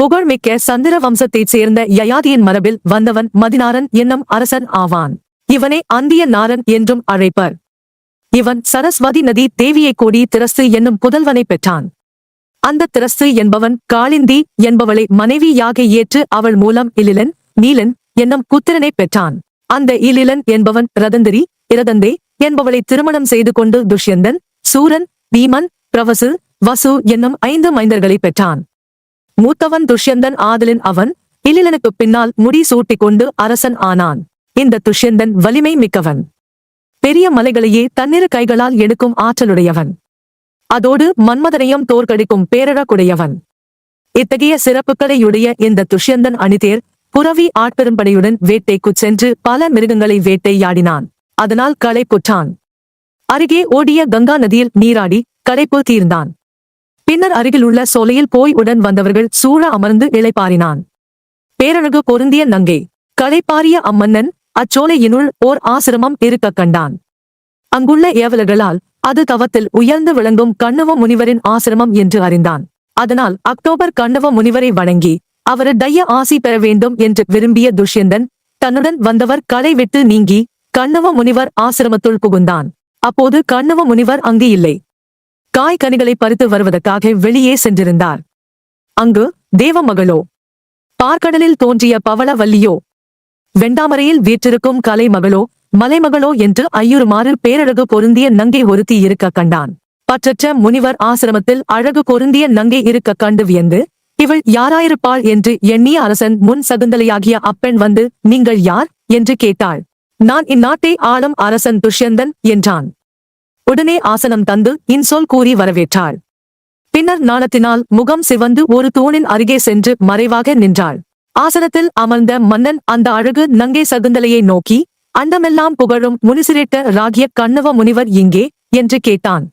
புகழ்மிக்க சந்திர வம்சத்தைச் சேர்ந்த யயாதியின் மரபில் வந்தவன் மதினாரன் என்னும் அரசன் ஆவான். இவனை அந்திய நாரன் என்றும் அழைப்பர். இவன் சரஸ்வதி நதி தேவியை கூடி திரஸ்து என்னும் புதல்வனை பெற்றான். அந்த திரஸ்து என்பவன் காளிந்தி என்பவளை மனைவியாக ஏற்று அவள் மூலம் இலிலன் நீலன் என்னும் புத்திரனை பெற்றான். அந்த இலிலன் என்பவன் ரதந்திரி இரதந்தே என்பவளை திருமணம் செய்து கொண்டு துஷ்யந்தன் சூரன் பீமன் பிரவசு வசு என்னும் ஐந்து மைந்தர்களை பெற்றான். மூத்தவன் துஷ்யந்தன் ஆதலின் அவன் இலிலனுக்குப் பின்னால் முடி சூட்டிக் கொண்டு அரசன் ஆனான். இந்த துஷ்யந்தன் வலிமை மிக்கவன். பெரிய மலைகளையே தன்னிரு கைகளால் எடுக்கும் ஆற்றலுடையவன். அதோடு மன்மதனையும் தோற்கடிக்கும் பேரழக்குடையவன். இத்தகைய சிறப்புகளையுடைய இந்த துஷ்யந்தன் அணிதேர் புரவி ஆட்பெரும்படையுடன் வேட்டைக்குச் சென்று பல மிருகங்களை வேட்டையாடினான். அதனால் களைப்புற்றான் அருகே ஓடிய கங்கா நதியில் நீராடி களைப்பு தீர்ந்தான். பின்னர் அருகிலுள்ள சோலையில் போய் உடன் வந்தவர்கள் சூழ அமர்ந்து இளைப்பாறினான். பேரழகு பொருந்திய நங்கை களைப்பாரிய அம்மன்னன் அச்சோலையினுள் ஓர் ஆசிரமம் இருக்கக் கண்டான். அங்குள்ள ஏவலர்களால் அது தவத்தில் உயர்ந்து விளங்கும் கண்ணவ முனிவரின் ஆசிரமம் என்று அறிந்தான். அதனால் அக்டோபர் கண்ணவ முனிவரை வணங்கி அவருடைய ஆசி பெற வேண்டும் என்று விரும்பிய துஷ்யந்தன் தன்னுடன் வந்தவர் களை விட்டு நீங்கி கண்ணவ முனிவர் ஆசிரமத்துள் புகுந்தான். அப்போது கண்ணவ முனிவர் அங்கு இல்லை. காய்கனிகளை பறித்து வருவதற்காக வெளியே சென்றிருந்தார். அங்கு தேவமகளோ பார்க்கடலில் தோன்றிய பவளவல்லியோ வெண்டாமரையில் வீற்றிருக்கும் கலைமகளோ மலைமகளோ என்று ஐயுறுமாறு பேரழகு பொருந்திய நங்கை ஒருத்தி இருக்க கண்டான். பற்றற்ற முனிவர் ஆசிரமத்தில் அழகு பொருந்திய நங்கை இருக்க கண்டு வியந்து இவள் யாராயிருப்பாள்? என்று எண்ணிய அரசன் முன் சகுந்தலையாகிய அப்பெண் வந்து நீங்கள் யார்? என்று கேட்டாள். நான் இந்நாட்டை ஆளும் அரசன் துஷ்யந்தன் என்றான். உடனே ஆசனம் தந்து இன்சொல் கூறி வரவேற்றாள். பின்னர் நாணத்தினால் முகம் சிவந்து ஒரு தூணின் அருகே சென்று மறைவாக நின்றாள். ஆசனத்தில் அமர்ந்த மன்னன் அந்த அழகு நங்கை சகுந்தலையை நோக்கி அண்டமெல்லாம் புகழும் முனிசிரேட்ட ராகிய கண்ணவ முனிவர் இங்கே? என்று கேட்டான்.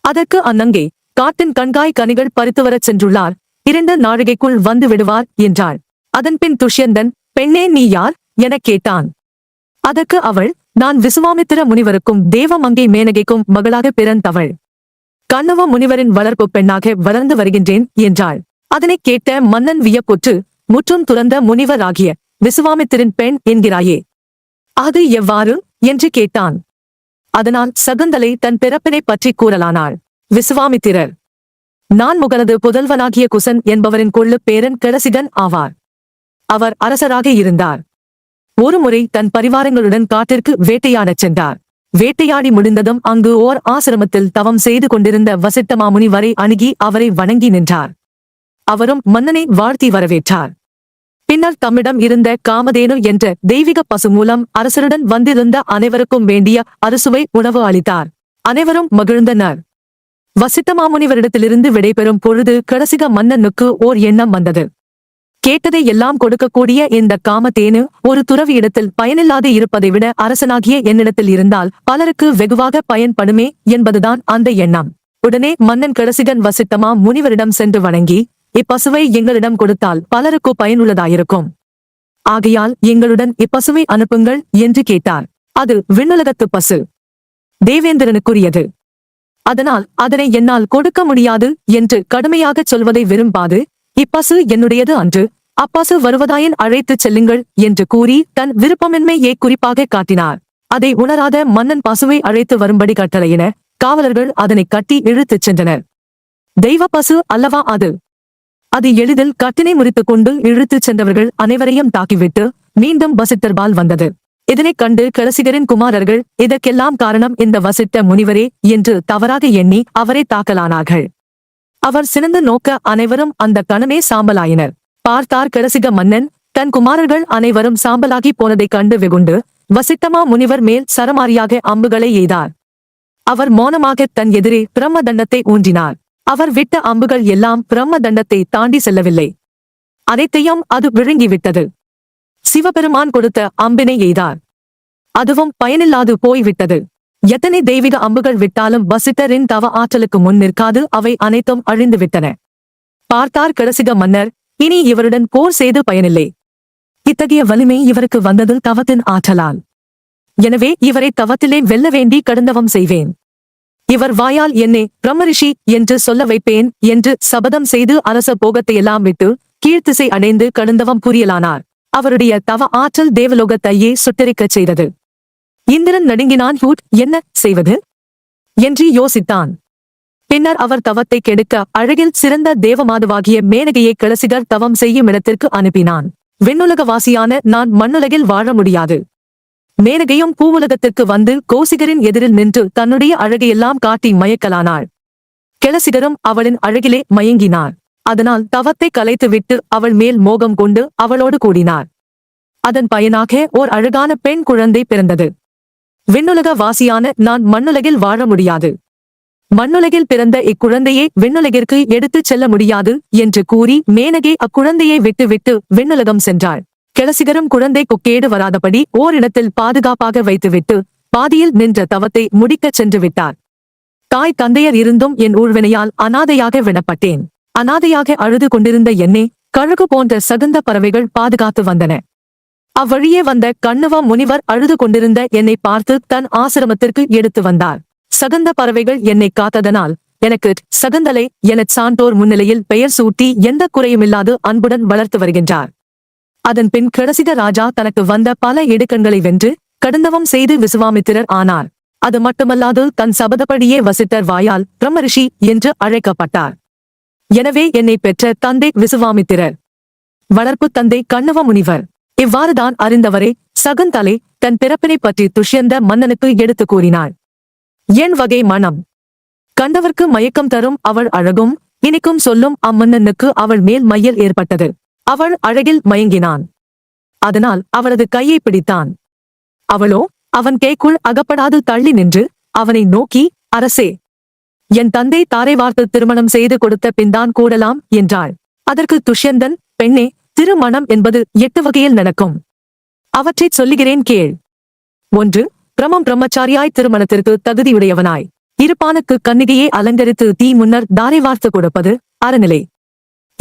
அதற்கு அந்நங்கை காட்டின் கண்காய் கனிகள் பறித்து வரச் சென்றுள்ளார். இரண்டு நாழிகைக்குள் வந்து விடுவார் என்றாள். அதன்பின் துஷ்யந்தன் பெண்ணே நீ யார்? எனக் கேட்டான். அதற்கு அவள் நான் விசுவாமித்திர முனிவருக்கும் தேவமங்கை மேனகைக்கும் மகளாக பிறந்தவள். கண்ணவ முனிவரின் வளர்ப்பு பெண்ணாக வளர்ந்து வருகின்றேன் என்றாள். அதனைக் கேட்ட மன்னன் வியப்புற்று முற்றும் துறந்த முனிவராகிய விசுவாமித்திரின் பெண் என்கிறாயே. அது எவ்வாறு? என்று கேட்டான். அதனால் சகுந்தலை தன் பிறப்பினைப் பற்றி கூறலானாள். விசுவாமித்திரர் நான் முகனது புதல்வனாகிய குசன் என்பவரின் கொள்ளு பேரன் கிளசிகன் ஆவார். அவர் அரசராக இருந்தார். ஒருமுறை தன் பரிவாரங்களுடன் காட்டிற்கு வேட்டையாடச் சென்றார். வேட்டையாடி முடிந்ததும் அங்கு ஓர் ஆசிரமத்தில் தவம் செய்து கொண்டிருந்த வசிட்டமாமுனி வரை அணுகி அவரை வணங்கி நின்றார். அவரும் மன்னனை வாழ்த்தி வரவேற்றார். பின்னர் தம்மிடம் இருந்த காமதேனு என்ற தெய்வீக பசு மூலம் அரசருடன் வந்திருந்த அனைவருக்கும் வேண்டிய அறுசுவை உணவு அளித்தார். அனைவரும் மகிழ்ந்தனர். வசிட்ட மாமுனிவரிடத்திலிருந்து விடைபெறும் பொழுது கடைசிக மன்னனுக்கு ஓர் எண்ணம் வந்தது. கேட்டதை எல்லாம் கொடுக்கக்கூடிய இந்த காமத்தேனு ஒரு துறவியிடத்தில் பயனில்லாது இருப்பதை விட அரசனாகிய என்னிடத்தில் இருந்தால் பலருக்கு வெகுவாக பயன்படுமே என்பதுதான் அந்த எண்ணம். உடனே மன்னன் கடசிகன் வசித்தமா முனிவரிடம் சென்று வணங்கி இப்பசுவை எங்களிடம் கொடுத்தால் பலருக்கு பயனுள்ளதாயிருக்கும். ஆகையால் எங்களுடன் இப்பசுவை அனுப்புங்கள் என்று கேட்டார். அது விண்ணுலகத்து பசு. தேவேந்திரனுக்குரியது. அதனால் அதனை என்னால் கொடுக்க முடியாது என்று கடுமையாகச் சொல்வதை விரும்பாது இப்பசு என்னுடையது அன்று. அப்பசு வருவதாயின் அழைத்துச் செல்லுங்கள் என்று கூறி தன் விருப்பமின்மையை குறிப்பாக காட்டினார். அதை உணராத மன்னன் பசுவை அழைத்து வரும்படி கட்டளையின காவலர்கள் அதனை கட்டி இழுத்துச் சென்றனர். தெய்வ பசு அல்லவா அது? அது எளிதில் கட்டினை முறித்துக் கொண்டு இழுத்துச் சென்றவர்கள் அனைவரையும் தாக்கிவிட்டு மீண்டும் வசிட்டர்பால் வந்தது. இதனைக் கண்டு கலசிகரின் குமாரர்கள் இதற்கெல்லாம் காரணம் இந்த வசித்த முனிவரே என்று தவறாக எண்ணி அவரை தாக்கலானார்கள். அவர் சினந்து நோக்க அனைவரும் அந்த கணமே சாம்பலாயினர். பார்த்தார் கரசிக மன்னன் தன் குமாரர்கள் அனைவரும் சாம்பலாகி போனதைக் கண்டு வெகுண்டு வசித்தமா முனிவர் மேல் சரமாரியாக அம்புகளை எய்தார். அவர் மௌனமாக தன் எதிரே பிரம்ம தண்டத்தை ஊன்றினார். அவர் விட்ட அம்புகள் எல்லாம் பிரம்ம தண்டத்தை தாண்டி செல்லவில்லை. அனைத்தையும் அது விழுங்கிவிட்டது. சிவபெருமான் கொடுத்த அம்பினை எய்தார். அதுவும் பயனில்லாது போய்விட்டது. எத்தனை தெய்வீக அம்புகள் விட்டாலும் வசிட்டரின் தவ ஆற்றலுக்கு முன் நிற்காது அவை அனைத்தும் அழிந்துவிட்டன பார்த்தார் கடைசிக மன்னர் இனி இவருடன் போர் செய்து பயனில்லை. இத்தகைய வலிமை இவருக்கு வந்தது தவத்தின் ஆற்றலால். எனவே இவரை தவத்திலே வெல்ல வேண்டி கடந்தவம் செய்வேன். இவர் வாயால் என்னை பிரம்மரிஷி என்று சொல்ல வைப்பேன் என்று சபதம் செய்து அரச போகத்தையெல்லாம் விட்டு கீழ்த்திசை அடைந்து கடுந்தவம் புரியலானார். அவருடைய தவ ஆற்றல் தேவலோகத்தையே சுட்டரிக்கச் செய்தது. இந்திரன் நடுங்கினான் ஹூட் என்ன செய்வது? என்று யோசித்தான். பின்னர் அவர் தவத்தை கெடுக்க அழகில் சிறந்த தேவமாதுவாகிய மேனகையை கிளசிகர் தவம் செய்யும் இடத்திற்கு அனுப்பினான். விண்ணுலகவாசியான நான் மண்ணுலகில் வாழ முடியாது. மேனகையும் பூவுலகத்திற்கு வந்து கோசிகரின் எதிரில் நின்று தன்னுடைய அழகையெல்லாம் காட்டி மயக்கலானாள். கிளசிகரும் அவளின் அழகிலே மயங்கினார். அதனால் தவத்தை கலைத்துவிட்டு அவள் மேல் மோகம் கொண்டு அவளோடு கூடினார். அதன் பயனாக ஓர் அழகான பெண் குழந்தை பிறந்தது. விண்ணுலக வாசியான நான் மண்ணுலகில் வாழ முடியாது. மண்ணுலகில் பிறந்த இக்குழந்தையை விண்ணுலகிற்கு எடுத்துச் செல்ல முடியாது என்று கூறி மேனகே அக்குழந்தையை விட்டுவிட்டு விண்ணுலகம் சென்றாள். கிளசிகரும் குழந்தை கொக்கேடு வராதபடி ஓரிடத்தில் பாதுகாப்பாக வைத்துவிட்டு பாதியில் நின்ற தவத்தை முடிக்கச் சென்று விட்டார். தாய் தந்தையர் இருந்தும் என் ஊழ்வினையால் அனாதையாக விடப்பட்டேன். அனாதையாக அழுது கொண்டிருந்த என்னை கழுகு போன்ற சகுந்த பறவைகள் பாதுகாத்து வந்தன. அவ்வழியே வந்த கண்ணுவ முனிவர் அழுது கொண்டிருந்த என்னை பார்த்து தன் ஆசிரமத்திற்கு எடுத்து வந்தார். சகந்த பறவைகள் என்னை காத்ததனால் எனக்கு சகந்தலை எனச் சான்றோர் முன்னிலையில் பெயர் சூட்டி எந்த குறையுமில்லாது அன்புடன் வளர்த்து வருகின்றார். அதன் பின் கடசித ராஜா தனக்கு வந்த பல இடுக்கண்களை வென்று கடந்தவம் செய்து விசுவாமித்திரர் ஆனார். அது மட்டுமல்லாது தன் சபதப்படியே வசித்தர் வாயால் பிரம்மரிஷி என்று அழைக்கப்பட்டார். எனவே என்னை பெற்ற தந்தை விசுவாமித்திரர். வளர்ப்பு தந்தை கண்ணவ முனிவர். இவ்வாறுதான் அறிந்தவரே சகுந்தலை தன் பிறப்பினை பற்றி துஷ்யந்த மன்னனுக்கு எடுத்துக் கூறினாள். என் வகை மனம். கண்டவர்க்கு மயக்கம் தரும் அவள் அழகும் இனிக்கும் சொல்லும் அம்மன்னனுக்கு அவள் மேல் மையல் ஏற்பட்டது. அவள் அழகில் மயங்கினான். அதனால் அவளது கையை பிடித்தான். அவளோ அவன் கைக்குள் அகப்படாது தள்ளி நின்று அவனை நோக்கி அரசே என் தந்தை தாரை வார்த்து திருமணம் செய்து கொடுத்த பின்தான் கூடலாம் என்றாள். அதற்கு துஷ்யந்தன் பெண்ணே திருமணம் என்பது எட்டு வகையில் நடக்கும். அவற்றைச் சொல்லுகிறேன் கேள். ஒன்று பிரமம் பிரம்மச்சாரியாய் திருமணத்திற்கு தகுதியுடையவனாய். இருப்பானுக்கு கன்னிகையை அலங்கரித்து தீ முன்னர் தாரை வார்த்து கொடுப்பது அறநிலை.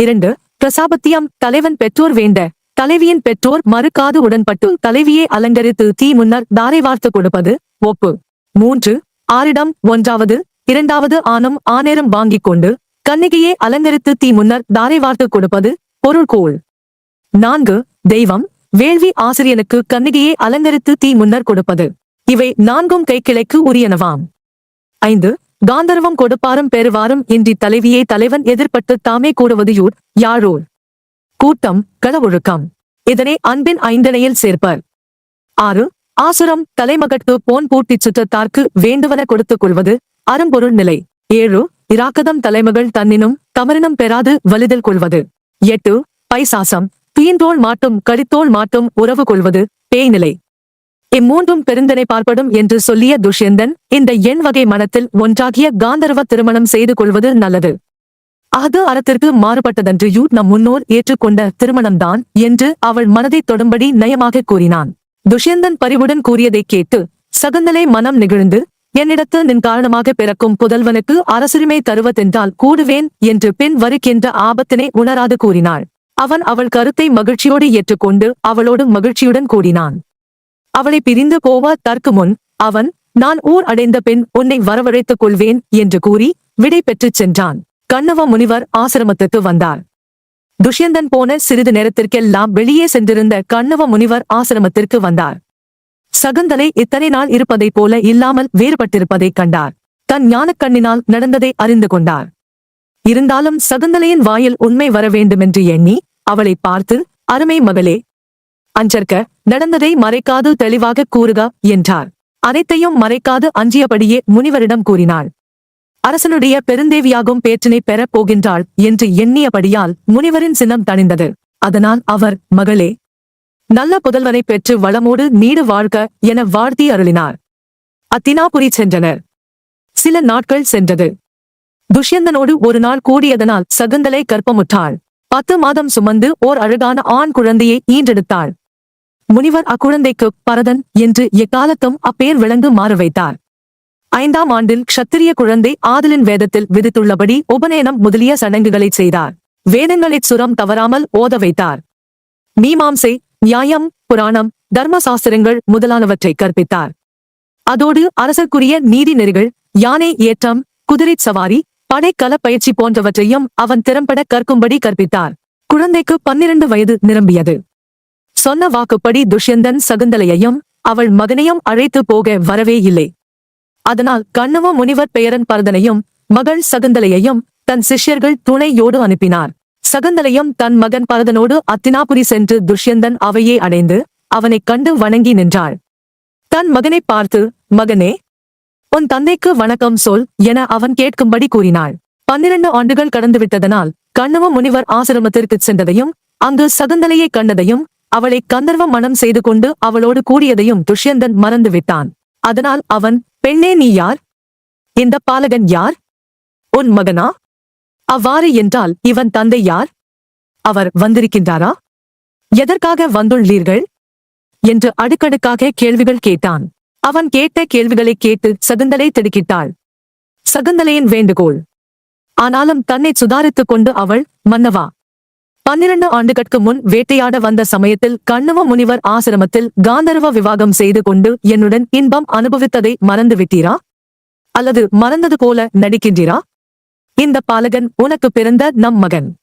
இரண்டு பிரசாபத்தியம் தலைவன் பெற்றோர் வேண்ட. தலைவியின் பெற்றோர் மறுக்காது உடன்பட்டு தலைவியை அலங்கரித்து தீ முன்னர் தாரை வார்த்து கொடுப்பது ஒப்பு. மூன்று ஆறிடம் ஒன்றாவது இரண்டாவது ஆணும் ஆநேரம் வாங்கிக் கொண்டு கன்னிகையை அலங்கரித்து தீ முன்னர் தாரை வார்த்து கொடுப்பது பொருள்கோள். நான்கு தெய்வம் வேள்வி ஆசிரியனுக்கு கன்னிகையை அலங்கரித்து தீ முன்னர் கொடுப்பது. இவை நான்கும் கைக்கிளைக்கு உரியனவாம். ஐந்து காந்தர்வம் கொடுப்பாரும் பெறுவாரும் இன்றி தலைவியை தலைவன் எதிர்பட்டு தாமே கூடுவது யூர் யாழோர் கூட்டம் களவொழுக்கம் இதனை அன்பின் ஐந்தனையில் சேர்ப்பர். ஆறு ஆசுரம் தலைமகட்டு போன் பூட்டிச் சுற்றத்தார்க்கு வேண்டுவன கொடுத்துக் கொள்வது அரும்பொருள் நிலை. ஏழு இராக்கதம் தலைமகள் தன்னினும் தமரினம் பெறாது வலிதல் கொள்வது. எட்டு பைசாசம் தீந்தோள் மாட்டும் கடித்தோள் மாட்டும் உறவு கொள்வது பேய்நிலை. இம்மூன்றும் பெருந்தனை பார்ப்படும் என்று சொல்லிய துஷ்யந்தன் இந்த எண் வகை மனத்தில் ஒன்றாகிய காந்தர்வ திருமணம் செய்து கொள்வது நல்லது. அது அறத்திற்கு மாறுபட்டதன்று யூ நம் முன்னோர் ஏற்றுக்கொண்ட திருமணம்தான் என்று அவள் மனதைத் தொடும்படி நயமாக கூறினான். துஷ்யந்தன் பரிவுடன் கூறியதைக் கேட்டு சகுந்தலை மனம் நெகிழ்ந்து என்னிடத்து நின் காரணமாக பிறக்கும் புதல்வனுக்கு அரசுரிமை தருவதென்றால் கூடுவேன் என்று பின் வருகின்ற ஆபத்தினை உணராது கூறினாள். அவன் அவள் கருத்தை மகிழ்ச்சியோடு ஏற்றுக்கொண்டு அவளோடு மகிழ்ச்சியுடன் கூடினான். அவளை பிரிந்து போவ தற்கு முன் அவன் நான் ஊர் அடைந்த பின் உன்னை வரவழைத்துக் கொள்வேன் என்று கூறி விடை பெற்றுச் சென்றான். கண்ணவ முனிவர் ஆசிரமத்துக்கு வந்தார். துஷ்யந்தன் போன சிறிது நேரத்திற்கெல்லாம் வெளியே சென்றிருந்த கண்ணவ முனிவர் ஆசிரமத்திற்கு வந்தார். சகுந்தலை இத்தனை நாள் இருப்பதைப் போல இல்லாமல் வேறுபட்டிருப்பதைக் கண்டார். தன் ஞானக்கண்ணினால் நடந்ததை அறிந்து கொண்டார். இருந்தாலும் சகுந்தலையின் வாயில் உண்மை வர வேண்டுமென்று எண்ணி அவளை பார்த்து அருமை மகளே அஞ்சற்க நடந்ததை மறைக்காது தெளிவாக கூறுக என்றார். அனைத்தையும் மறைக்காது அஞ்சியபடியே முனிவரிடம் கூறினாள். அரசனுடைய பெருந்தேவியாகும் பேற்றினை பெறப் போகின்றாள் என்று எண்ணியபடியால் முனிவரின் சினம் தணிந்தது. அதனால் அவர் மகளே நல்ல புதல்வனை பெற்று வளமோடு நீடு வாழ்க என வாழ்த்தி அருளினார். அத்தினாபுரி சென்றனர். சில நாட்கள் சென்றது. துஷ்யந்தனோடு ஒரு நாள் கூடியதனால் சகுந்தலை கற்பமுற்றாள் பத்து மாதம் சுமந்து ஓர் அழகான ஆண் குழந்தையை ஈன்றெடுத்தாள். முனிவர் அக்குழந்தைக்கு பரதன் என்று எக்காலத்தும் அப்பேர் விளங்கு மாற வைத்தார். ஐந்தாம் ஆண்டில் க்ஷத்திரிய குழந்தை ஆதலின் வேதத்தில் விதித்துள்ளபடி உபநயனம் முதலிய சடங்குகளைச் செய்தார். வேதங்களைச் சுரம் தவறாமல் ஓத வைத்தார். மீமாம்சை நியாயம் புராணம் தர்மசாஸ்திரங்கள் முதலானவற்றை கற்பித்தார். அதோடு அரசர்க்குரிய நீதி நெறிகள் யானை ஏற்றம் குதிரைச் சவாரி படைக்கல பயிற்சி போன்றவற்றையும் அவன் திறம்பட கற்கும்படி கற்பித்தார். குழந்தைக்கு பன்னிரண்டு வயது நிரம்பியது. சொன்ன வாக்குப்படி துஷ்யந்தன் சகுந்தலையையும் அவள் மகனையும் அழைத்து போக வரவே இல்லை. அதனால் கண்ணவ முனிவர் பெயரன் பரதனையும் மகள் சகுந்தலையையும் தன் சிஷ்யர்கள் துணையோடு அனுப்பினார். சகுந்தலையும் தன் மகன் பரதனோடு அத்தினாபுரி சென்று துஷ்யந்தன் அவையே அடைந்து அவனைக் கண்டு வணங்கி நின்றாள். தன் மகனைப் பார்த்து மகனே உன் தந்தைக்கு வணக்கம் சொல் என அவன் கேட்கும்படி கூறினாள். பன்னிரண்டு ஆண்டுகள் கடந்துவிட்டதனால் கண்ணவ முனிவர் ஆசிரமத்திற்குச் சென்றதையும் அங்கு சகுந்தலையை கண்டதையும் அவளை கந்தர்வ மனம் செய்து கொண்டு அவளோடு கூடியதையும் துஷ்யந்தன் மறந்து விட்டான் அதனால் அவன் பெண்ணே நீ யார்? இந்த பாலகன் யார்? உன் மகனா? அவ்வாறு என்றால் இவன் தந்தை யார்? அவர் வந்திருக்கின்றாரா? எதற்காக வந்துள்ளீர்கள்? என்று அடுக்கடுக்காக கேள்விகள் கேட்டான். அவன் கேட்ட கேள்விகளைக் கேட்டு சகுந்தலை திடுக்கிட்டாள். சகுந்தலையின் வேண்டுகோள். ஆனாலும் தன்னை சுதாரித்துக் கொண்டு அவள் மன்னவா. பன்னிரண்டு ஆண்டுகட்கு முன் வேட்டையாட வந்த சமயத்தில் கண்ணவ முனிவர் ஆசிரமத்தில் காந்தர்வ விவாகம் செய்து கொண்டு என்னுடன் இன்பம் அனுபவித்ததை மறந்து விட்டீரா அல்லது மறந்தது போல நடிக்கின்றீரா? இந்த பாலகன் உனக்கு பிறந்த நம் மகன்.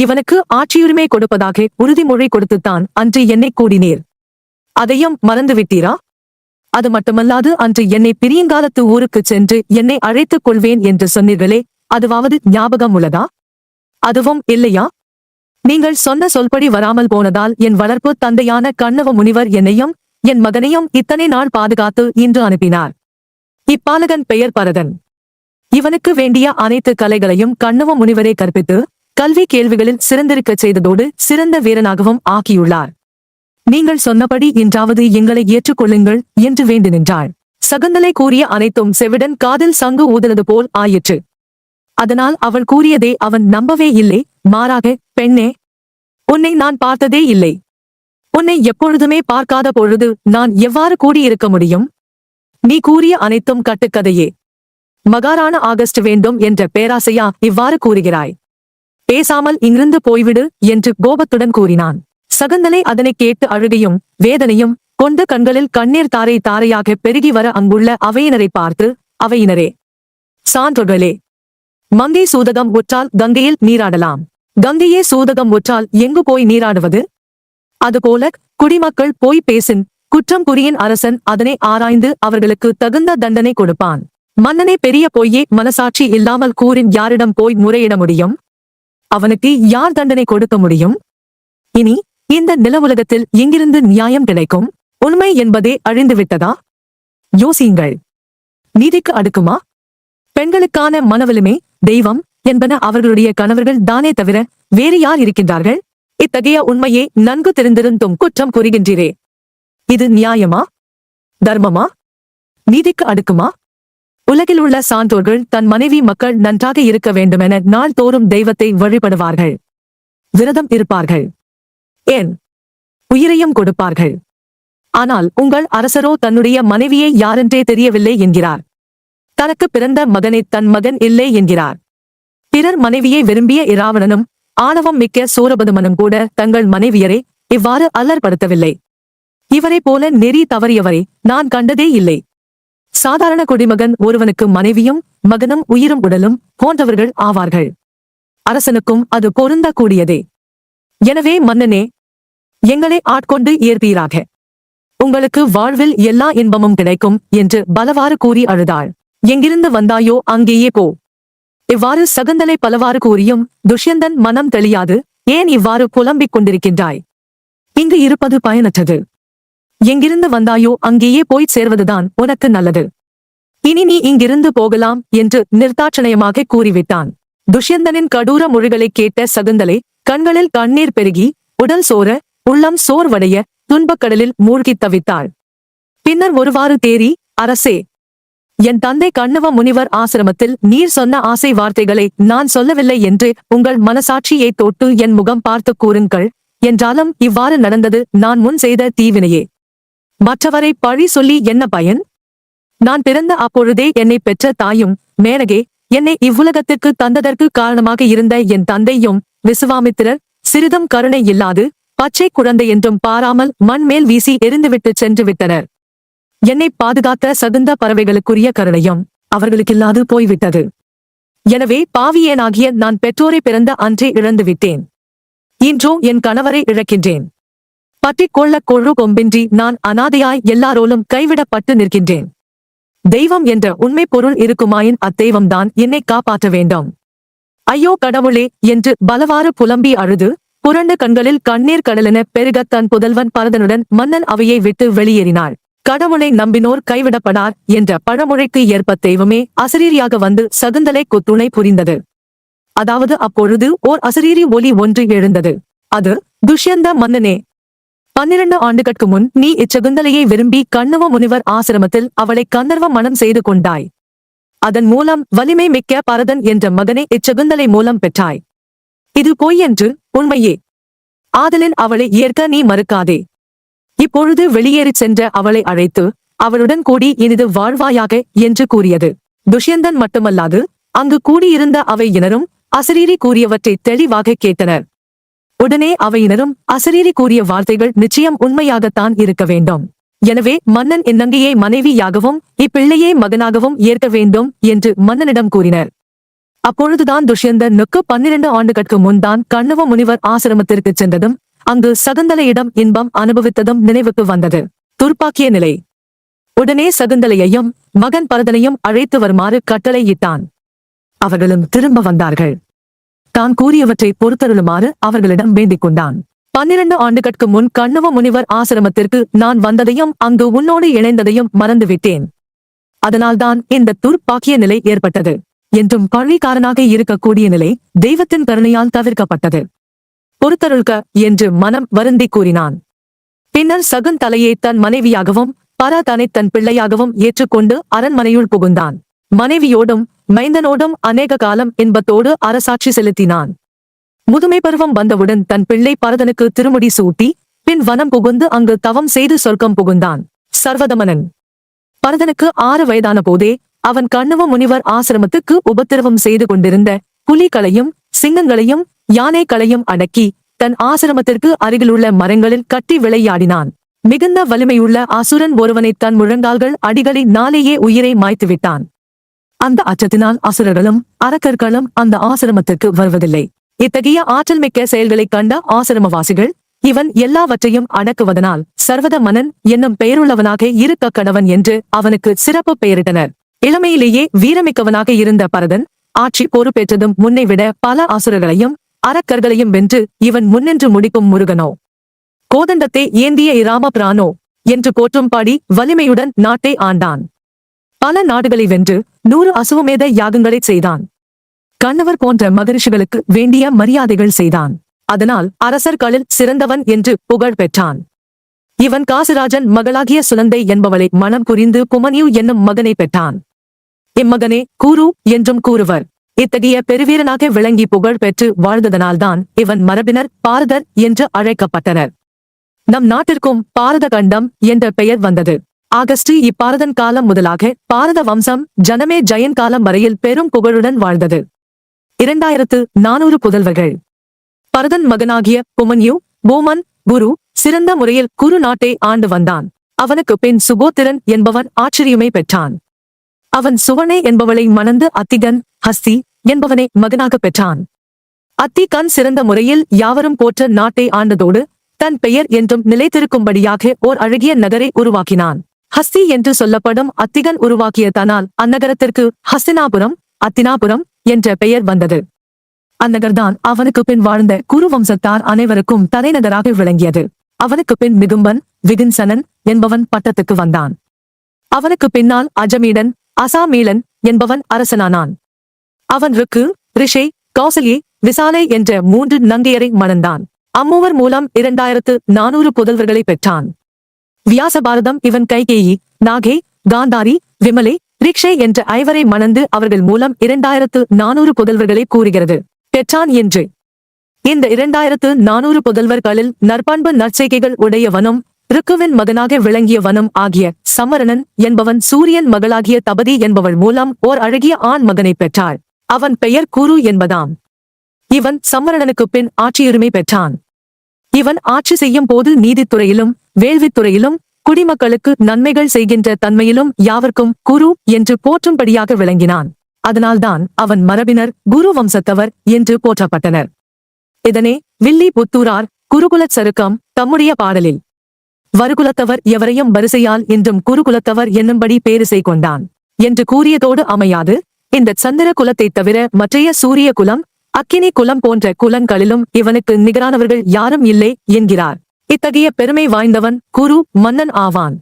இவனுக்கு ஆட்சியுரிமை கொடுப்பதாக உறுதிமொழி கொடுத்துத்தான் அன்று என்னை கூடினீர். அதையும் மறந்துவிட்டீரா? அது மட்டுமல்லாது அன்று என்னை பிரியங்காலத்து ஊருக்குச் சென்று என்னை அழைத்துக் கொள்வேன் என்று சொன்னீர்களே அதுவாவது ஞாபகம் உள்ளதா? அதுவும் இல்லையா? நீங்கள் சொன்ன சொல்படி வராமல் போனதால் என் வளர்ப்பு தந்தையான கண்ணவ முனிவர் என்னையும் என் மகனையும் இத்தனை நாள் பாதுகாத்து இன்று அனுப்பினார். இப்பாலகன் பெயர் பரதன். இவனுக்கு வேண்டிய அனைத்து கலைகளையும் கண்ணவ முனிவரே கற்பித்து கல்வி கேள்விகளில் சிறந்திருக்கச் செய்ததோடு சிறந்த வீரனாகவும் ஆக்கியுள்ளார். நீங்கள் சொன்னபடி இன்றாவது எங்களை ஏற்றுக்கொள்ளுங்கள் என்று வேண்டு நின்றாள் சகுந்தலை கூறிய அனைத்தும் செவிடன் காதில் சங்கு ஊதுனது போல் ஆயிற்று. அதனால் அவள் கூறியதை அவன் நம்பவே இல்லை. மாறாக பெண்ணே உன்னை நான் பார்த்ததே இல்லை. உன்னை எப்பொழுதுமே பார்க்காத பொழுது நான் எவ்வாறு கூடியிருக்க முடியும்? நீ கூறிய அனைத்தும் கட்டுக்கதையே. மகாராண ஆகஸ்ட் வேண்டும் என்ற பேராசையா இவ்வாறு கூறுகிறாய். பேசாமல் இங்கிருந்து போய்விடு என்று கோபத்துடன் கூறினான். சகந்தலை அதனை கேட்டு அழுகையும் வேதனையும் கொண்ட கண்களில் கண்ணீர் தாரை தாரையாக பெருகி வர அங்குள்ள அவையினரை பார்த்து அவையினரே சான்றொர்களே மங்கை சூதகம் ஒற்றால் கங்கையில் நீராடலாம். கங்கையே சூதகம் ஒற்றால் எங்கு போய் நீராடுவது? அதுபோல குடிமக்கள் போய் பேசின் குற்றம் புரியின் அரசன் அதனை ஆராய்ந்து அவர்களுக்கு தகுந்த தண்டனை கொடுப்பான். மன்னனே பெரிய பொய்யே மனசாட்சி இல்லாமல் கூறின் யாரிடம் போய் முறையிட முடியும்? அவனுக்கு யார் தண்டனை கொடுக்க முடியும்? இனி இந்த நில உலகத்தில் எங்கிருந்து நியாயம் கிடைக்கும்? உண்மை என்பதே அழிந்துவிட்டதா? யோசியுங்கள். நீதிக்கு அடுக்குமா? பெண்களுக்கான மனவலிமை தெய்வம் என்பன அவர்களுடைய கணவர்கள் தானே தவிர வேறு யார் இருக்கின்றார்கள்? இத்தகைய உண்மையை நன்கு தெரிந்திருந்தும் குற்றம் கூறுகின்றீரே. இது நியாயமா? தர்மமா? நீதிக்கு அடுக்குமா? உலகில் உள்ள சான்றோர்கள் தன் மனைவி மக்கள் நன்றாக இருக்க வேண்டுமென நாள்தோறும் தெய்வத்தை வழிபடுவார்கள். விரதம் இருப்பார்கள். ஏன்? உயிரையும் கொடுப்பார்கள். ஆனால் உங்கள் அரசரோ தன்னுடைய மனைவியை யாரென்றே தெரியவில்லை என்கிறார். தனக்கு பிறந்த மகனை தன் மகன் இல்லை என்கிறார். பிறர் மனைவியை விரும்பிய இராவணனும் ஆணவம் மிக்க சூரபதுமனும் கூட தங்கள் மனைவியரை இவ்வாறு அல்லற்படுத்தவில்லை. இவரைப் போல நெறி தவறியவரை நான் கண்டதே இல்லை. சாதாரண குடிமகன் ஒருவனுக்கு மனைவியும் மகனும் உயிரும் உடலும் போன்றவர்கள் ஆவார்கள். அரசனுக்கும் அது பொருந்தக்கூடியதே. எனவே மன்னனே எங்களை ஆட்கொண்டு ஏற்பீராக. உங்களுக்கு வாழ்வில் எல்லா இன்பமும் கிடைக்கும் என்று பலவாறு கூறி அழுதாள். எங்கிருந்து வந்தாயோ அங்கேயே போ. இவ்வாறு சகுந்தலை பலவாறு கூறியும் துஷ்யந்தன் மனம் தெளியாது ஏன் இவ்வாறு புலம்பிக் கொண்டிருக்கின்றாய்? இங்கு இருப்பது பயனற்றது. எங்கிருந்து வந்தாயோ அங்கேயே போய்ச் சேர்வதுதான் உனக்கு நல்லது. இனி நீ இங்கிருந்து போகலாம் என்று நிர்தாட்சணயமாக கூறிவிட்டான். துஷ்யந்தனின் கடூர மொழிகளைக் கேட்ட சகுந்தலை கண்களில் கண்ணீர் பெருகி உடல் சோர உள்ளம் சோர்வடைய துன்பக்கடலில் மூழ்கித் தவித்தாள். பின்னர் ஒருவாறு தேறி அரசே என் தந்தை கண்ணவ முனிவர் ஆசிரமத்தில் நீர் சொன்ன ஆசை வார்த்தைகளை நான் சொல்லவில்லை என்று உங்கள் மனசாட்சியை தொட்டு என் முகம் பார்த்து கூறுங்கள். என்றாலும் இவ்வாறு நடந்தது நான் முன் செய்த தீவினையே. மற்றவரை பழி சொல்லி என்ன பயன்? நான் பிறந்த அப்பொழுதே என்னை பெற்ற தாயும் மேனகே என்னை இவ்வுலகத்திற்கு தந்ததற்கு காரணமாக இருந்த என் தந்தையும் விசுவாமித்திரர் சிறிதும் கருணை இல்லாது பச்சை குழந்தை என்றும் பாராமல் மண்மேல் வீசி எரிந்துவிட்டு சென்று விட்டனர். என்னை பாதுகாத்த சகுந்த பறவைகளுக்குரிய கருணையும் அவர்களுக்கில்லாது போய்விட்டது. எனவே பாவியேனாகிய நான் பெற்றோரை பிறந்த அன்றே இழந்து விட்டேன். இன்றோ என் கணவரை இழக்கின்றேன். பற்றிக்கொள்ள கொழு கொம்பின்றி நான் அனாதையாய் எல்லாரோலும் கைவிடப்பட்டு நிற்கின்றேன். தெய்வம் என்ற உண்மை பொருள் இருக்குமாயின் அத்தெய்வம்தான் என்னை காப்பாற்ற வேண்டும். ஐயோ கடவுளே என்று பலவாறு புலம்பி அழுது புரண்டு கண்களில் கண்ணீர் கடலென பெருகத் தன் புதல்வன் பரதனுடன் மன்னன் அவையை விட்டு வெளியேறினாள். கடவுளை நம்பினோர் கைவிடப்படார் என்ற பழமொழிக்கு ஏற்ப தெய்வமே அசரீரியாக வந்து சகுந்தலை குத்துணை புரிந்தது. அதாவது அப்பொழுது ஓர் அசரீரி ஒலி ஒன்று எழுந்தது. அது துஷ்யந்த மன்னனே! பன்னிரண்டு ஆண்டுகளுக்கு முன் நீ இச்சகுந்தலையை விரும்பி கண்ணவ முனிவர் ஆசிரமத்தில் அவளை கந்தர்வ மனம் செய்து கொண்டாய். அதன் மூலம் வலிமை மிக்க பரதன் என்ற மகனை இச்சகுந்தலை மூலம் பெற்றாய். இது பொய் என்று உண்மையே. ஆதலின் அவளை ஏற்க நீ மறுக்காதே. இப்பொழுது வெளியேறிச் சென்ற அவளை அழைத்து அவளுடன் கூடி இனிது வாழ்வாயாக என்று கூறியது. துஷ்யந்தன் மட்டுமல்லாது அங்கு கூடியிருந்த அவையினரும் அசரீரி கூறியவற்றை தெளிவாக கேட்டனர். உடனே அவையினரும் அசரீரி கூறிய வார்த்தைகள் நிச்சயம் உண்மையாகத்தான் இருக்க வேண்டும். எனவே மன்னன் இந்நங்கையை மனைவியாகவும் இப்பிள்ளையை மகனாகவும் ஏற்க வேண்டும் என்று மன்னனிடம் கூறினர். அப்பொழுதுதான் துஷ்யந்தனுக்கு பன்னிரண்டு ஆண்டுகளுக்கு முன்தான் கண்ணுவ முனிவர் ஆசிரமத்திற்குச் சென்றதும் அங்கு சகுந்தலையிடம் இன்பம் அனுபவித்ததும் நினைவுக்கு வந்தது. துர்ப்பாக்கிய நிலை. உடனே சகுந்தலையையும் மகன் பரதனையும் அழைத்து வருமாறு கட்டளையிட்டான் அவர்களும் திரும்ப வந்தார்கள். தான் கூறியவற்றை பொறுத்தருளுமாறு அவர்களிடம் வேண்டிக் கொண்டான். பன்னிரண்டு ஆண்டுகளுக்கு முன் கண்ணுவ முனிவர் ஆசிரமத்திற்கு நான் வந்ததையும் அங்கு உன்னோடு இணைந்ததையும் மறந்துவிட்டேன். அதனால்தான் இந்த துர்ப்பாக்கிய நிலை ஏற்பட்டது. என்றும் பழிக்காரனாக இருக்கக்கூடிய நிலை தெய்வத்தின் கருணையால் தவிர்க்கப்பட்டது. பொறுத்தருள்க என்று மனம் வருந்தி கூறினான். பின்னர் சகுன் தலையை தன் மனைவியாகவும் பரா தனை தன் பிள்ளையாகவும் ஏற்றுக்கொண்டு அரண்மனையுள் புகுந்தான். மனைவியோடும் மைந்தனோடும் அநேக காலம் இன்பத்தோடு அரசாட்சி செலுத்தினான். முதுமை பருவம் வந்தவுடன் தன் பிள்ளை பரதனுக்கு திருமுடி சூட்டி பின் வனம் புகுந்து அங்கு தவம் செய்து சொர்க்கம் புகுந்தான். சர்வதமனன். பரதனுக்கு ஆறு வயதான போதே அவன் கண்ணவ முனிவர் ஆசிரமத்துக்கு உபத்திரவம் செய்து கொண்டிருந்த புலிகளையும் சிங்கங்களையும் யானைகளையும் அடக்கி தன் ஆசிரமத்திற்கு அருகிலுள்ள மரங்களில் கட்டி விளையாடினான். மிகுந்த வலிமையுள்ள அசுரன் ஒருவனை தன் முழங்கால்கள் அடிகளை நாளேயே உயிரை மாய்த்துவிட்டான். அந்த அச்சத்தினால் அசுரர்களும் அரக்கர்களும் அந்த ஆசிரமத்திற்கு வருவதில்லை. இத்தகைய ஆற்றல் மிக்க செயல்களைக் கண்ட ஆசிரமவாசிகள் இவன் எல்லாவற்றையும் அடக்குவதனால் சர்வத மனன் என்னும் பெயருள்ளவனாக இருக்க கணவன் என்று அவனுக்கு சிறப்பு பெயரிட்டனர். இளமையிலேயே வீரமிக்கவனாக இருந்த பரதன் ஆட்சி பொறுப்பேற்றதும் முன்னை விட பல அசுரர்களையும் அரக்கர்களையும் வென்று இவன் முன்னின்று முடிக்கும் முருகனோ. கோதண்டத்தை ஏந்திய இராமபிரானோ என்று போற்றும்பாடி வலிமையுடன் நாட்டை ஆண்டான். பல நாடுகளை வென்று நூறு அசுவமேத யாகங்களைச் செய்தான். கண்ணவர் போன்ற மகரிஷிகளுக்கு வேண்டிய மரியாதைகள் செய்தான். அதனால் அரசர்களில் சிறந்தவன் என்று புகழ் பெற்றான். இவன் காசிராஜன் மகளாகிய சுனந்தை என்பவளை மனம் புரிந்து குமனியு என்னும் மகனை பெற்றான். இம்மகனே கூறு என்றும் கூறுவர். இத்தகைய பெருவீரனாக விளங்கி புகழ் பெற்று வாழ்ந்ததனால்தான் இவன் மரபினர் பாரதர் என்று அழைக்கப்பட்டனர். நம் நாட்டிற்கும் பாரத கண்டம் என்ற பெயர் வந்தது. ஆகஸ்ட் இப்பாரதன் காலம் முதலாக பாரத வம்சம் ஜனமே ஜெயன் காலம் வரையில் பெரும் புகழுடன் வாழ்ந்தது. இரண்டாயிரத்து நானூறு புதல்வர்கள். பரதன் மகனாகிய புமன்யு பூமன் குரு சிறந்த முறையில் குரு நாட்டை ஆண்டு வந்தான். அவனுக்கு பின் சுகோத்திரன் என்பவன் ஆச்சரியமே பெற்றான். அவன் சுவனே என்பவளை மணந்து அத்திகன் ஹஸ்தி என்பவனை மகனாக பெற்றான். அத்திகன் சிறந்த முறையில் யாவரும் போற்ற நாட்டை ஆண்டதோடு தன் பெயர் என்றும் நிலைத்திருக்கும்படியாக ஓர் அழகிய நகரை உருவாக்கினான். ஹஸ்தி என்று சொல்லப்படும் அத்திகன் உருவாக்கிய தனால் அந்நகரத்திற்கு ஹஸ்தினாபுரம் அத்தினாபுரம் என்ற பெயர் வந்தது. அந்நகர்தான் அவனுக்கு பின் வாழ்ந்த குரு வம்சத்தார் அனைவருக்கும் தலைநகராக விளங்கியது. அவனுக்கு பின் மிகும்பன் விகின்சனன் என்பவன் பட்டத்துக்கு வந்தான். அவனுக்கு பின்னால் அஜமீடன் அசாமீலன் என்பவன் அரசனானான். அவன் ருக்கு ரிஷே கௌசல்யே விசாலை என்ற மூன்று நங்கையரை மணந்தான். அம்மூவர் மூலம் இரண்டாயிரத்து நானூறு புதல்வர்களை பெற்றான். வியாசபாரதம் இவன் கைகேயி நாகே காந்தாரி விமலை ரிக்ஷே என்ற ஐவரை மணந்து அவர்கள் மூலம் இரண்டாயிரத்து நானூறு புதல்வர்களை கூறுகிறது. பெற்றான் என்று. இந்த இரண்டாயிரத்து நானூறு புதல்வர்களில் நற்பண்பு நற்செய்கைகள் உடையவனும் ருக்குவின் மகனாக விளங்கிய வனம் ஆகிய சமரணன் என்பவன் சூரியன் மகளாகிய தபதி என்பவள் மூலம் ஓர் அழகிய ஆண் மகனை பெற்றாள். அவன் பெயர் குரு என்பதாம். இவன் சம்மரணனுக்குப் பின் ஆட்சியுரிமை பெற்றான். இவன் ஆட்சி செய்யும் போது நீதித்துறையிலும் வேள்வித்துறையிலும் குடிமக்களுக்கு நன்மைகள் செய்கின்ற தன்மையிலும் யாவர்க்கும் குரு என்று போற்றும்படியாக விளங்கினான். அதனால்தான் அவன் மரபினர் குரு வம்சத்தவர் என்று போற்றப்பட்டனர். இதனே வில்லி புத்தூரார் குருகுலச் சருக்கம் தம்முடைய பாடலில். வருகுலத்தவர் எவரையும் வரிசையால் என்றும் குருகுலத்தவர் என்னும்படி பேரிசை கொண்டான் என்று கூறியதோடு அமையாது. இந்த சந்திர குலத்தைத் தவிர மற்றைய சூரிய குலம் அக்கினி குலம் போன்ற குலங்களிலும் இவனுக்கு நிகரானவர்கள் யாரும் இல்லை என்கிறார். இத்தகைய பெருமை வாய்ந்தவன் குரு மன்னன் ஆவான்.